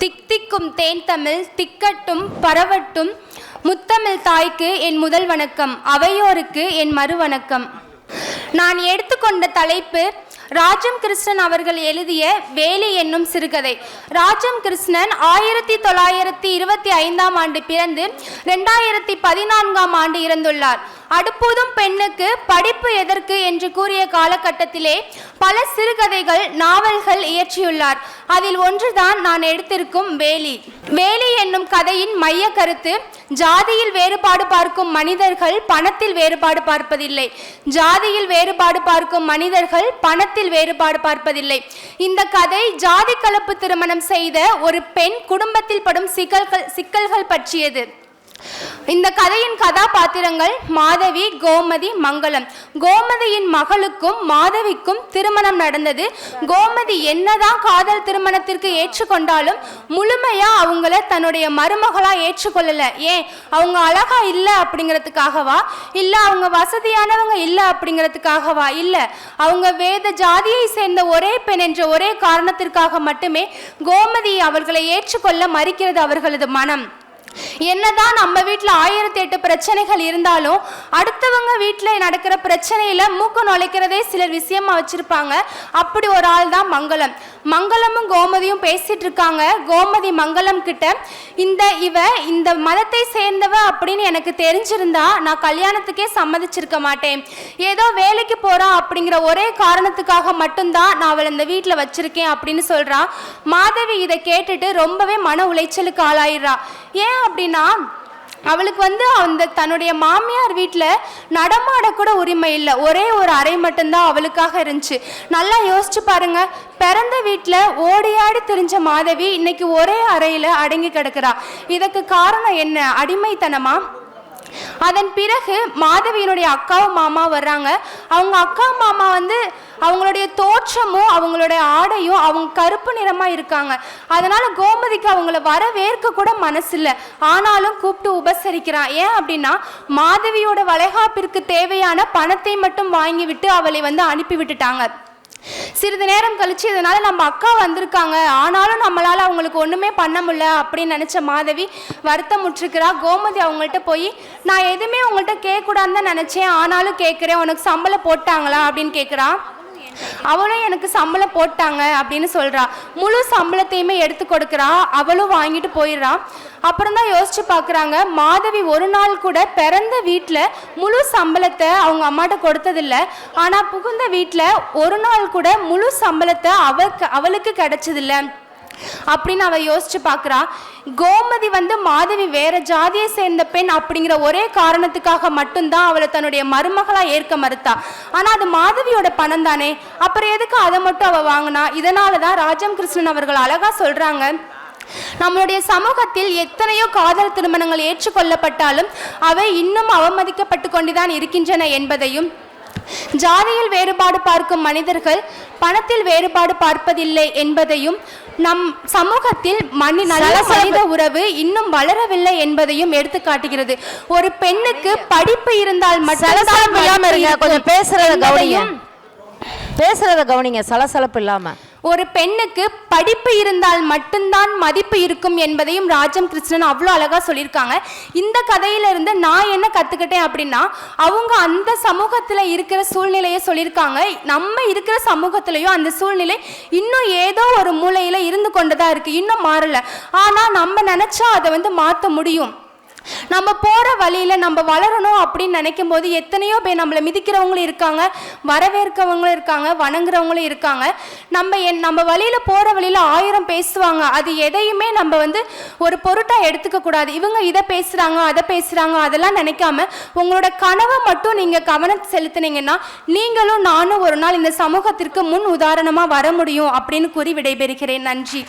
திக் திக்கும் தேன் தமிழ் திக்கட்டும் பரவட்டும் முத்தமிழ் தாய்க்கு என் முதல் வணக்கம் அவையோருக்கு என் மறு வணக்கம் நான் எடுத்துக்கொண்ட தலைப்பு ராஜம் கிருஷ்ணன் அவர்கள் எழுதிய வேலி என்னும் சிறுகதை. ராஜம் கிருஷ்ணன் ஆயிரத்தி தொள்ளாயிரத்தி இருபத்தி ஐந்தாம் ஆண்டு பிறந்து ரெண்டாயிரத்தி பதினான்காம் ஆண்டு இறந்துள்ளார். அடுப்பூதும் பெண்ணுக்கு படிப்பு எதற்கு என்று கூறிய காலகட்டத்திலே பல சிறுகதைகள் நாவல்கள் இயற்றியுள்ளார். அதில் ஒன்றுதான் நான் எடுத்திருக்கும் வேலி. வேலி என்னும் கதையின் மைய கருத்து ஜாதியில் வேறுபாடு பார்க்கும் மனிதர்கள் பணத்தில் வேறுபாடு பார்ப்பதில்லை. ஜாதியில் வேறுபாடு பார்க்கும் மனிதர்கள் பணத்தில் வேறுபாடு பார்ப்பதில்லை. இந்த கதை ஜாதி கலப்பு திருமணம் செய்த ஒரு பெண் குடும்பத்தில் படும் சிக்கல்கள் சிக்கல்கள் பற்றியது. இந்த கதையின் கதாபாத்திரங்கள் மாதவி கோமதி மங்களம். கோமதியின் மகளுக்கும் மாதவிக்கும் திருமணம் நடந்தது. கோமதி என்னதான் காதல் திருமணத்திற்கு ஏற்றுக்கொண்டாலும் முழுமையா அவங்கள தன்னுடைய மருமகளா ஏற்றுக்கொள்ளல. ஏன்? அவங்க அழகா இல்லை அப்படிங்கிறதுக்காகவா? இல்ல அவங்க வசதியானவங்க இல்லை அப்படிங்கிறதுக்காகவா? இல்ல. அவங்க வேத ஜாதியை சேர்ந்த ஒரே பெண் என்ற ஒரே காரணத்திற்காக மட்டுமே கோமதி அவர்களை ஏற்றுக்கொள்ள மறுக்கிறது அவர்களது மனம். என்னதான் நம்ம வீட்டில் ஆயிரத்தி எட்டு பிரச்சனைகள் இருந்தாலும் அடுத்தவங்க வீட்டில் நடக்கிற பிரச்சனையில மூக்க நுழைக்கிறதே சிலர் விஷயமா வச்சிருப்பாங்க. அப்படி ஒரு ஆள் தான் மங்களம். மங்களமும் கோமதியும் பேசிட்டு இருக்காங்க. கோமதி மங்களம் கிட்ட இந்த இவ இந்த மதத்தை சேர்ந்தவ அப்படின்னு எனக்கு தெரிஞ்சிருந்தா நான் கல்யாணத்துக்கே சம்மதிச்சிருக்க மாட்டேன். ஏதோ வேலைக்கு போறான் அப்படிங்கிற ஒரே காரணத்துக்காக மட்டும்தான் நான் அவளை இந்த வீட்டில் வச்சிருக்கேன் அப்படின்னு சொல்றான் மாதவி இதை கேட்டுட்டு ரொம்பவே மன உளைச்சலுக்கு ஆளாயிடுறா. ஏன் அப்படின்னா அவளுக்கு வந்து அந்த தன்னுடைய மாமியார் வீட்டில் நடமாடக்கூட உரிமை இல்லை. ஒரே ஒரு அறை மட்டும்தான் அவளுக்காக இருந்துச்சு. நல்லா யோசிச்சு பாருங்க. பிறந்த வீட்டில் ஓடியாடி தெரிஞ்ச மாதவி இன்னைக்கு ஒரே அறையில் அடங்கி கிடக்குறா. இதுக்கு காரணம் என்ன? அடிமைத்தனமா? அதன் பிறகு மாதவியினுடைய அக்காவும் மாமா வர்றாங்க. அவங்க அக்கா மாமா வந்து அவங்களுடைய தோற்றமும் அவங்களுடைய ஆடையும் அவங்க கருப்பு நிறமா இருக்காங்க. அதனால கோமதிக்கு அவங்கள வரவேற்க கூட மனசில்ல. ஆனாலும் கூப்பிட்டு உபசரிக்கிறான். ஏன் அப்படின்னா மாதவியோட வளைகாப்பிற்கு தேவையான பணத்தை மட்டும் வாங்கிவிட்டு அவளை வந்து அனுப்பி விட்டுட்டாங்க. சிறிது நேரம் கழிச்சு இதனால நம்ம அக்கா வந்திருக்காங்க. ஆனாலும் நம்மளால அவங்களுக்கு ஒண்ணுமே பண்ண முடியல அப்படின்னு நினைச்ச மாதவி வருத்தம் முற்றுக்கிறா கோமதி அவங்கள்ட்ட போய் நான் எதுவுமே உங்கள்கிட்ட கேட்கக்கூடாதுன்னு தான் நினைச்சேன். ஆனாலும் கேட்குறேன். உனக்கு சம்பளம் போட்டாங்களா? அப்படின்னு கேட்குறான் அவளும் எனக்கு சம்பளம் போட்டாங்க அப்படின்னு சொல்றா. முழு சம்பளத்தையுமே எடுத்து கொடுக்குறா. அவளும் வாங்கிட்டு போயிடுறா. அப்புறம் தான் யோசிச்சு பார்க்குறாங்க மாதவி ஒரு நாள் கூட பிறந்த வீட்டில் முழு சம்பளத்தை அவங்க அம்மாட்ட கொடுத்ததில்ல. ஆனால் புகுந்த வீட்டில் ஒரு நாள் கூட முழு சம்பளத்தை அவளுக்கு அவளுக்கு கிடைச்சதில்ல. அப்படின்னு அவ யோசிச்சு பார்க்குறா கோமதி வந்து மாதவி வேற ஜாதியை சேர்ந்த பெண் அப்படிங்கிற ஒரே காரணத்துக்காக மட்டும்தான் அவளை தன்னுடைய மருமகளா ஏற்க மறுத்தா. ஆனா அது மாதவியோட பணம் தானே. அப்புறம் எதுக்கு அதை மட்டும் அவ வாங்கினா? இதனால தான் ராஜம் கிருஷ்ணன் அவர்கள் அழகா சொல்றாங்க. நம்மளுடைய சமூகத்தில் எத்தனையோ காதல் திருமணங்கள் ஏற்றுக்கொள்ளப்பட்டாலும் அவை இன்னும் அவமதிக்கப்பட்டு கொண்டுதான் இருக்கின்றன என்பதையும் ஜாதியில் வேறுபாடு பார்க்கும் மனிதர்கள் பணத்தில் வேறுபாடு பார்ப்பதில்லை என்பதையும் நம் சமூகத்தில் மனி நல்ல மனித உறவு இன்னும் வளரவில்லை என்பதையும் எடுத்து காட்டுகிறது. ஒரு பெண்ணுக்கு படிப்பு இருந்தால் இருக்கும் கொஞ்சம் பேசுறத கவனிங்க. பேசுறத கவனிங்க. சலசலப்பு இல்லாம. ஒரு பெண்ணுக்கு படிப்பு இருந்தால் மட்டும்தான் மதிப்பு இருக்கும் என்பதையும் ராஜம் கிருஷ்ணன் அவ்வளோ அழகாக சொல்லியிருக்காங்க. இந்த கதையிலிருந்து நான் என்ன கற்றுக்கிட்டேன் அப்படின்னா அவங்க அந்த சமூகத்தில் இருக்கிற சூழ்நிலையை சொல்லியிருக்காங்க. நம்ம இருக்கிற சமூகத்திலையும் அந்த சூழ்நிலை இன்னும் ஏதோ ஒரு மூலையில் இருந்து கொண்டு தான் இருக்குது இன்னும் மாறலை. ஆனால் நம்ம நினச்சா அதை வந்து மாற்ற முடியும். நம்ம போகிற வழியில் நம்ம வளரணும் அப்படின்னு நினைக்கும் போது எத்தனையோ பேர் நம்மளை மிதிக்கிறவங்களும் இருக்காங்க வரவேற்கவங்களும் இருக்காங்க வணங்குறவங்களும் இருக்காங்க. நம்ம என் நம்ம வழியில் போகிற வழியில் ஆயிரம் பேசுவாங்க. அது எதையுமே நம்ம வந்து ஒரு பொருட்டாக எடுத்துக்கக்கூடாது இவங்க இதை பேசுகிறாங்க அதை பேசுகிறாங்க அதெல்லாம் நினைக்காம உங்களோட கனவை மட்டும் நீங்கள் கவனம் செலுத்துனீங்கன்னா நீங்களும் நானும் ஒரு நாள் இந்த சமூகத்திற்கு முன் உதாரணமாக வர முடியும் அப்படின்னு கூறி விடைபெறுகிறேன். நன்றி.